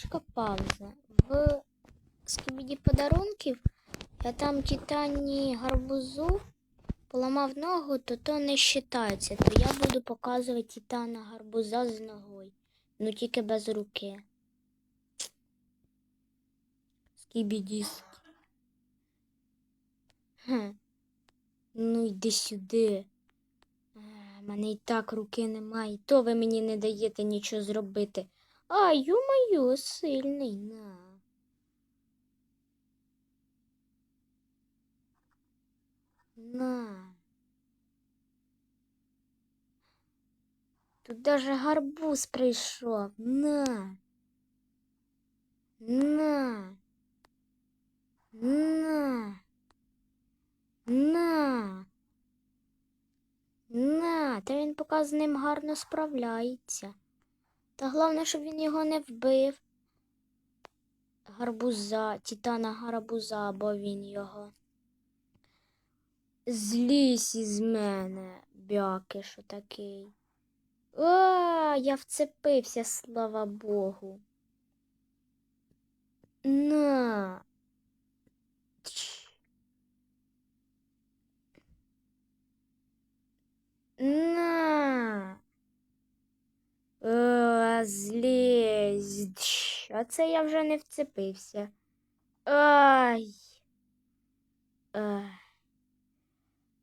невеличка пауза. В скібіді подарунків я там титані гарбузу поламав ногу, то то не вважається. То я буду показувати титана гарбуза з ногою. Ну тільки без руки. Скібідіс. Ну йди сюди. У мене і так руки немає, і то ви мені не даєте нічого зробити. А, ю-маю, сильний, на. На. Тут даже гарбуз прийшов. На. На. На. На. На, та він поки з ним гарно справляється. Та головне, щоб він його не вбив. Гарбуза, титана гарбуза, бо він його. Злізь із мене, бяки, що такий. А, я вцепився, слава Богу. На. На. А це я вже не вцепився. Ай. Ай.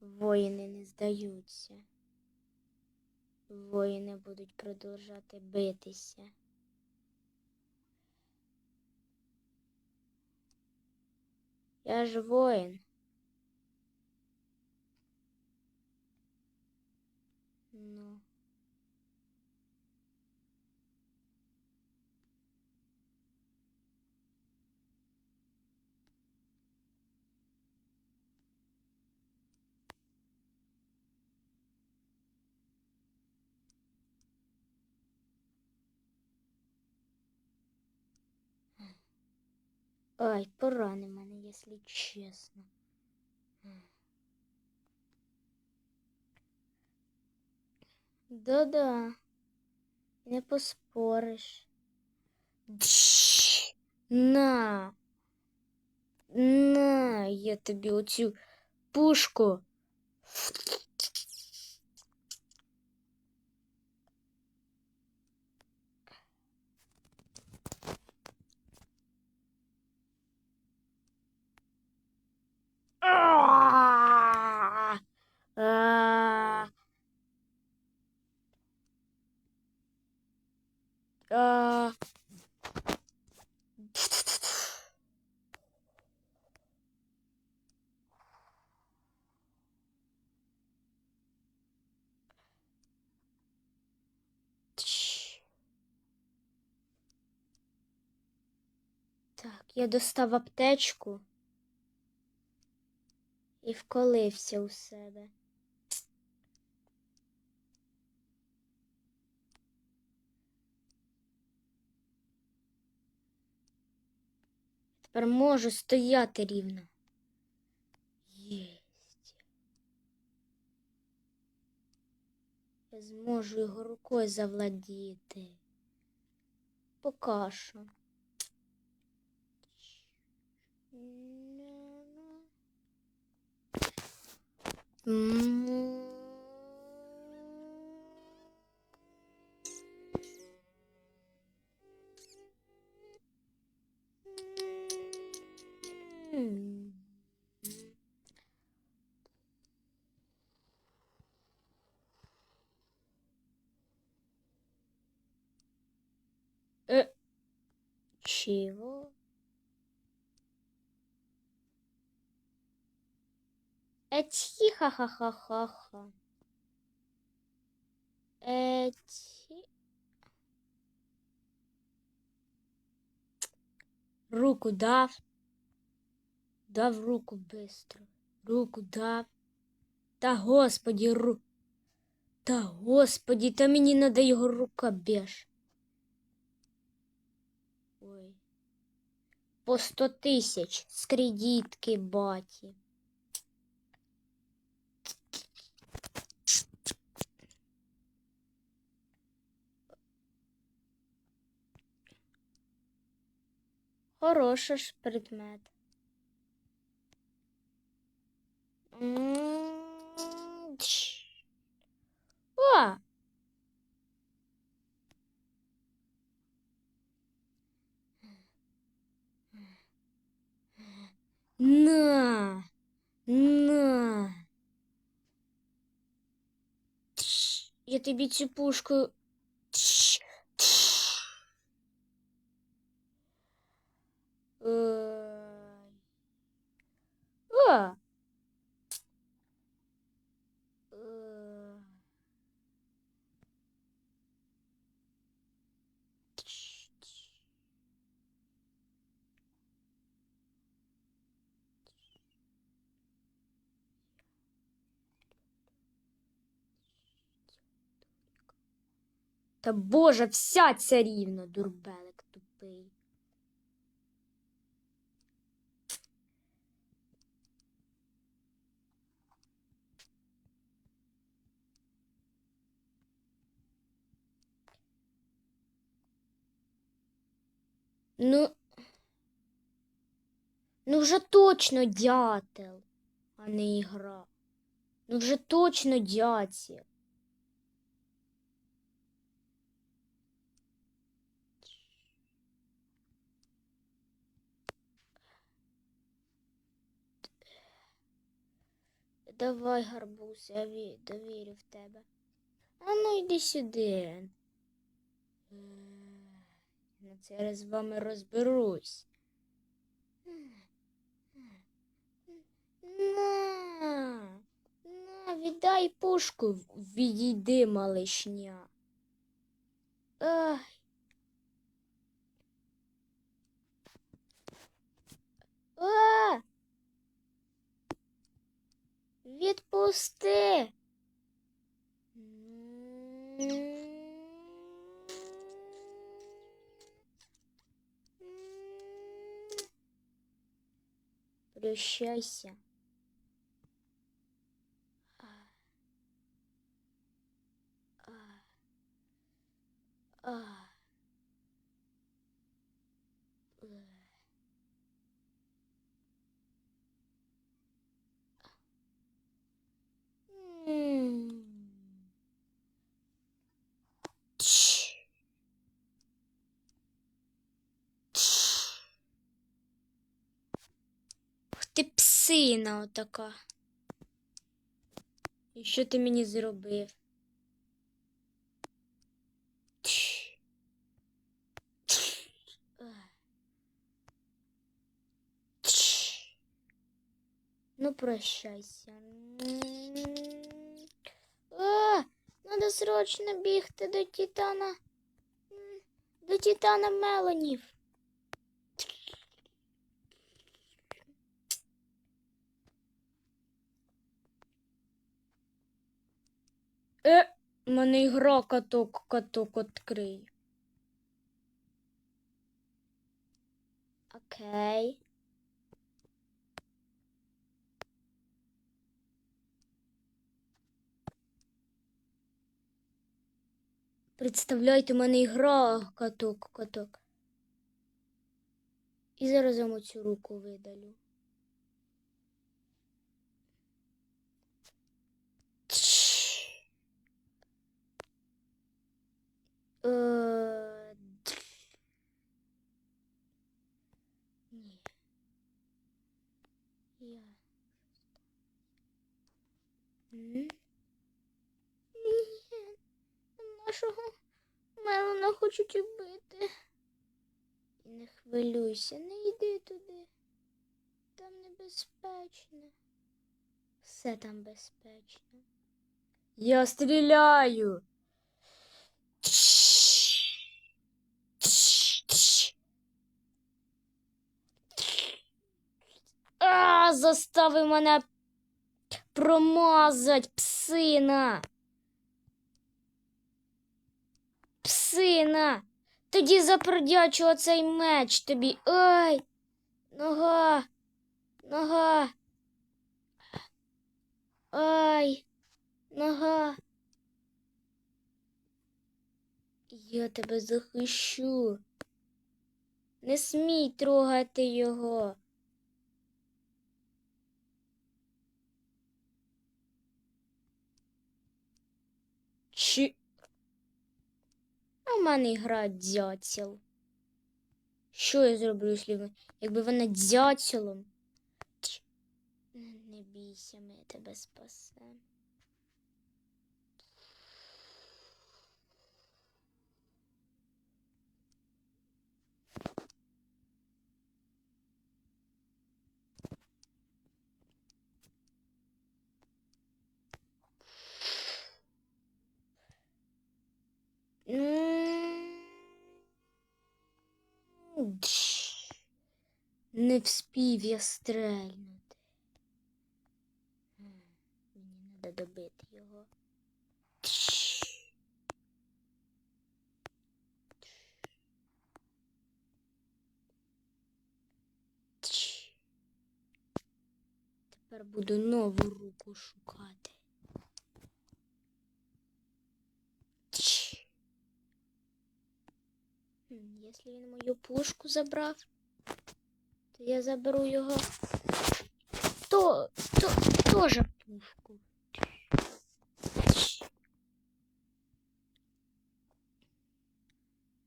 Воїни не здаються. Воїни будуть продовжати битися. Я ж воїн. Ай, порани мене, якщо чесно. Да-да, не поспориш. На. На, я тобі оцю пушку. А! А! Так, я достав аптечку і вколився у себе. Тепер можу стояти рівно. Єсть. Я зможу його рукою завладіти. Пока що. чего? Эти ха-ха-ха-ха-ха. Эти... Руку дав. Дав руку быстро. Руку дав. Та господі, ру. Та господі, та мені надо його рука беж. Ой. По сто тисяч з кредитки баті. Хороший ж предмет. О! На! На! Тш. Я тобі цю пушку. Тш. Тш. Ой. О! Е. Тш, тш. Та боже, вся ця рівно, дурбелик тупий. Ну, ну вже точно дятел, а не ігра. Ну вже точно дятел. Давай, гарбуз, я ві- довірю в тебе. А ну йди сюди. На це раз з вами розберусь. На, на, віддай пушку, відійди, малишня. Ах. А! Відпусти. Прощайся. Ти псина отака. І що ти мені зробив? Ну, прощайся. А, надо срочно бігти до Титана. До Титана Меланів. Е, мене ігра каток, каток відкрий. Окей. Представляєте, у мене ігра каток, каток. І зараз вам оцю руку видалю. Тш. Е. Ні. Я. Ні. Нашого Мелона хочуть убити. Не хвилюйся, не йди туди. Там небезпечно. Все там безпечно. Я стріляю. А, заставив мене промазать, псина. Псина. Тоді запродячу оцей меч тобі. Ай. Нога. Нога. Ай. Нога. Я тебе захищу. Не смій трогати його. Чи. А в мене гра дзяціл? Що я зроблю, якщо- якби вона дзяцілом? Не бійся, ми тебе спасемо. Не вспів я стрельнути. Мені треба добити його. Тепер буду нову руку шукати. Якщо він мою пушку забрав, то я заберу його. То, то, тоже пушку.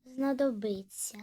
Знадобиться.